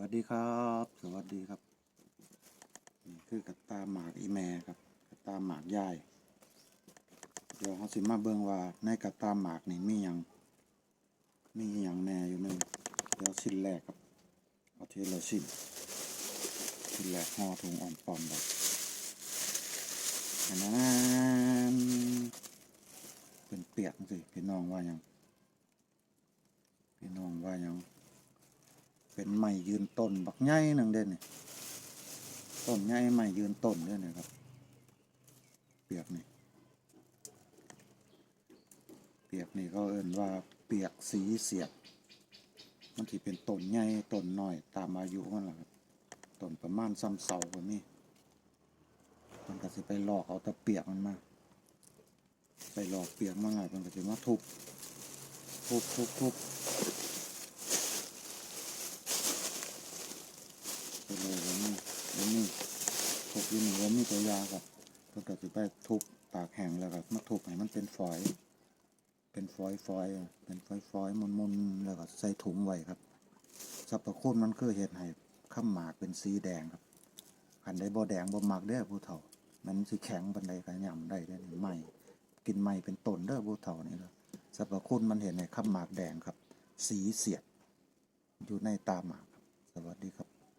วัสดีครับ สวัสดีครับนี่คือกระตาหมากอีแม่ครับกระตาหมากยายเดี๋ยวเขาสิมาเบิ่งว่าในกระตาหมากนี่มีหยังมีหยังแน่อยู่ในเดี๋ยวชิ้นแรกครับเอาทีละชิ้นชิ้นแรกห่อถุงอ่อมปอมแบบอันนั้นเป็นเปียกสิพี่น้องว่ายังพี่น้องว่ายัง เป็นไม้ยืนต้นบักใหญ่นึ่งเด่นนี่ต้นใหญ่ไม้ยืนต้นเด่นนี่ครับ เปียกนี่ เปียกนี่เขาเอิ้นว่าเปียกสีเสียบมันที่เป็นต้นใหญ่ต้นน้อยตามอายุมันแหละครับต้นประมาณซ้ำเสาแบบนี้มันก็สิไปหลอกเอาแตะเปียกมันมาไปหลอกเปียกมาไงมันก็สิมาทุบทุบทุบทุบ ไปเลยแล้วนี่แล้วนี่ทุบอยี่นี่แล้วมีตัวยาครับเพื่อก็จะไปทุบตากแห้งแล้วก็มาทุบให้มันเป็นฝอย เป็นฝอยฝอยเป็นฝอยฝอยๆมุนแล้วก็ใส่ถุงไว้ครับสรรพคุณมันคือเห็ดให้ข้ามหมากเป็นสีแดงครับอันใดบ่แดงบ่มักเด้อผู้เฒ่ามันสิแข็งบันไดก็ย่ำได้เด้อนี่ไหมกินไหม่เป็นต้นเด้อผู้เฒ่านี่เด้อสรรพคุณมันเห็นในข้ามหมากแดงครับ สีเสียดอยู่ในตาหมากครับ สวัสดีครับ